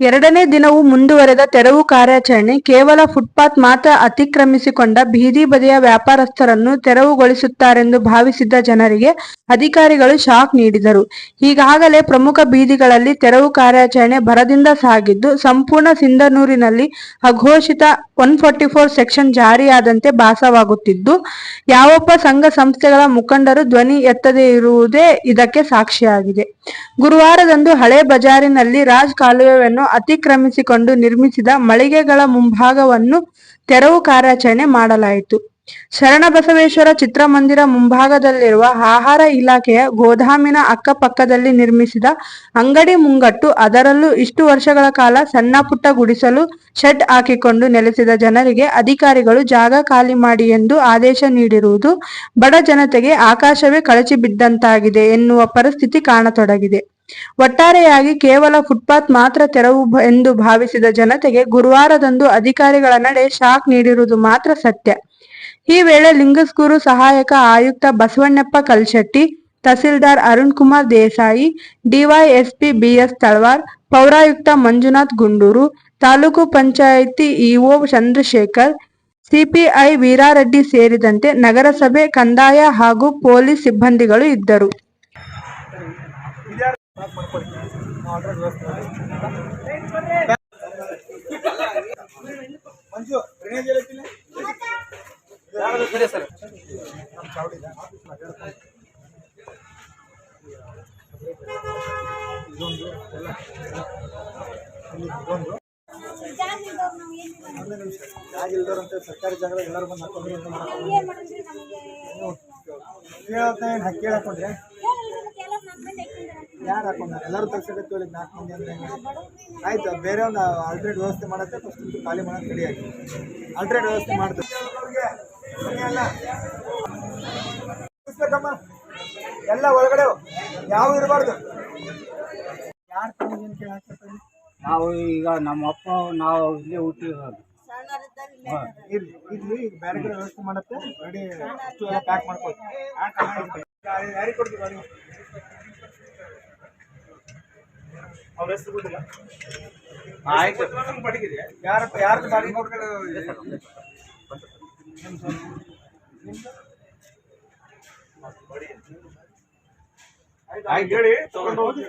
ಎರಡನೇ ದಿನವೂ ಮುಂದುವರೆದ ತೆರವು ಕಾರ್ಯಾಚರಣೆ, ಕೇವಲ ಫುಟ್ಪಾತ್ ಮಾತ್ರ ಅತಿಕ್ರಮಿಸಿಕೊಂಡ ಬೀದಿ ಬದಿಯ ವ್ಯಾಪಾರಸ್ಥರನ್ನು ತೆರವುಗೊಳಿಸುತ್ತಾರೆಂದು ಭಾವಿಸಿದ್ದ ಜನರಿಗೆ ಅಧಿಕಾರಿಗಳು ಶಾಕ್ ನೀಡಿದರು. ಈಗಾಗಲೇ ಪ್ರಮುಖ ಬೀದಿಗಳಲ್ಲಿ ತೆರವು ಕಾರ್ಯಾಚರಣೆ ಭರದಿಂದ ಸಾಗಿದ್ದು, ಸಂಪೂರ್ಣ ಸಿಂಧನೂರಿನಲ್ಲಿ ಅಘೋಷಿತ ಒನ್ ಫಾರ್ಟಿ ಫೋರ್ ಸೆಕ್ಷನ್ ಜಾರಿಯಾದಂತೆ ಭಾಸವಾಗುತ್ತಿದ್ದು, ಯಾವೊಬ್ಬ ಸಂಘ ಸಂಸ್ಥೆಗಳ ಮುಖಂಡರು ಧ್ವನಿ ಎತ್ತದೇ ಇರುವುದೇ ಇದಕ್ಕೆ ಸಾಕ್ಷಿಯಾಗಿದೆ. ಗುರುವಾರದಂದು ಹಳೆ ಬಜಾರಿನಲ್ಲಿ ರಾಜ್ ಕಾಲುವೆಯನ್ನು ಅತಿಕ್ರಮಿಸಿಕೊಂಡು ನಿರ್ಮಿಸಿದ ಮಳಿಗೆಗಳ ಮುಂಭಾಗವನ್ನು ತೆರವು ಕಾರ್ಯಾಚರಣೆ ಮಾಡಲಾಯಿತು. ಶರಣಬಸವೇಶ್ವರ ಚಿತ್ರಮಂದಿರ ಮುಂಭಾಗದಲ್ಲಿರುವ ಆಹಾರ ಇಲಾಖೆಯ ಗೋದಾಮಿನ ಅಕ್ಕಪಕ್ಕದಲ್ಲಿ ನಿರ್ಮಿಸಿದ ಅಂಗಡಿ ಮುಂಗಟ್ಟು ಅದರಲ್ಲೂ ಇಷ್ಟು ವರ್ಷಗಳ ಕಾಲ ಸಣ್ಣ ಪುಟ್ಟ ಗುಡಿಸಲು ಶೆಡ್ ಹಾಕಿಕೊಂಡು ನೆಲೆಸಿದ ಜನರಿಗೆ ಅಧಿಕಾರಿಗಳು ಜಾಗ ಖಾಲಿ ಮಾಡಿ ಎಂದು ಆದೇಶ ನೀಡಿರುವುದು ಬಡ ಜನತೆಗೆ ಆಕಾಶವೇ ಕಳಚಿ ಬಿದ್ದಂತಾಗಿದೆ ಎನ್ನುವ ಪರಿಸ್ಥಿತಿ ಕಾಣತೊಡಗಿದೆ. ಒಟ್ಟಾರೆಯಾಗಿ ಕೇವಲ ಫುಟ್ಪಾತ್ ಮಾತ್ರ ತೆರವು ಎಂದು ಭಾವಿಸಿದ ಜನತೆಗೆ ಗುರುವಾರದಂದು ಅಧಿಕಾರಿಗಳ ನಡೆ ಶಾಕ್ ನೀಡಿರುವುದು ಮಾತ್ರ ಸತ್ಯ. ಈ ವೇಳೆ ಲಿಂಗಸ್ಗೂರು ಸಹಾಯಕ ಆಯುಕ್ತ ಬಸವಣ್ಣಪ್ಪ ಕಲ್ಶೆಟ್ಟಿ, ತಹಸೀಲ್ದಾರ್ ಅರುಣ್ ಕುಮಾರ್ ದೇಸಾಯಿ ಡಿವೈಎಸ್ಪಿ ಬಿಎಸ್ ತಳವಾರ್, ಪೌರಾಯುಕ್ತ ಮಂಜುನಾಥ್ ಗುಂಡೂರು, ತಾಲೂಕು ಪಂಚಾಯಿತಿ ಇಒ ಚಂದ್ರಶೇಖರ್ ಸಿಪಿಐ ವೀರಾರೆಡ್ಡಿ ಸೇರಿದಂತೆ ನಗರಸಭೆ ಕಂದಾಯ ಹಾಗೂ ಪೊಲೀಸ್ ಸಿಬ್ಬಂದಿಗಳು ಇದ್ದರು. ಮಂಜು ಡ್ರೈನೇಜ್ ಎಲ್ಲೈತಿಲ್ಲ? ನಮ್ಮ ಚಾವಡಿ. ಇದೊಂದು ಎಲ್ಲ. ಒಂದೇ. ಜಾಗ ಇಲ್ದವ್ರಂತೆ ಸರ್ಕಾರಿ ಜಾಗದಾಗ ಎಲ್ಲರೂ ಬಂದು ಹಾಕೊಂಡ್ರಿ ಅಂತ ಹಕ್ಕಿ ಹಾಕೊಂಡ್ರೆ ಯಾರು ಹಾಕೊಂಡ್ರೆ? ಎಲ್ಲರೂ ತಗ್ಸಕತ್ತೀವಿ ಇಲ್ಲಿ ನಾಲ್ಕು ಮಂದಿ ಅಂತ? ಆಯ್ತು ಬೇರೆ ಒಂದು ಆಲ್ಟ್ರೇಟ್ ವ್ಯವಸ್ಥೆ ಮಾಡತ್ತೆ ಫಸ್ಟ್ ಖಾಲಿ ಮಾಡೋದು ರೆಡಿ ಆಗಿ. ಆಲ್ಟ್ರೇಟ್ ವ್ಯವಸ್ಥೆ ಮಾಡ್ತೀವಿ. ಎಲ್ಲ ಒಳಗಡೆ ಯಾವ ಇರಬಾರ್ದು. ಯಾರು ಅಂತ ಕೇಳಾಕತ್ತಾರೆ ನಾವು ಈಗ ನಮ್ಮ ಅಪ್ಪ ನಾವು ಇಲ್ಲೇ ಹುಟ್ಟಿರೋದು. ಇರ್ಲಿ ಇರ್ಲಿ ಈಗ ಬೇರೆ ಕಡೆ ವ್ಯವಸ್ಥೆ ಮಾಡುತ್ತೆ. ರೆಡಿ ಅಷ್ಟು ಎಲ್ಲ ಪ್ಯಾಕ್ ಮಾಡ್ಕೊಳ್ತೀವಿ. ಯಾರಿಗೆ ಕೊಡ್ತೀವಿ ಅವ್ರ ಹೆಸರು ಗೊತ್ತಿಲ್ಲ. ಆಯ್ತು. ಯಾರಪ್ಪ ಯಾರ್ದು ಬಾಡಿ ನೋಡ್ಕೊಂಡು ಆಯ್ತು. ಹೇಳಿ. ತಗೊಂಡು ಹೋಗಿ.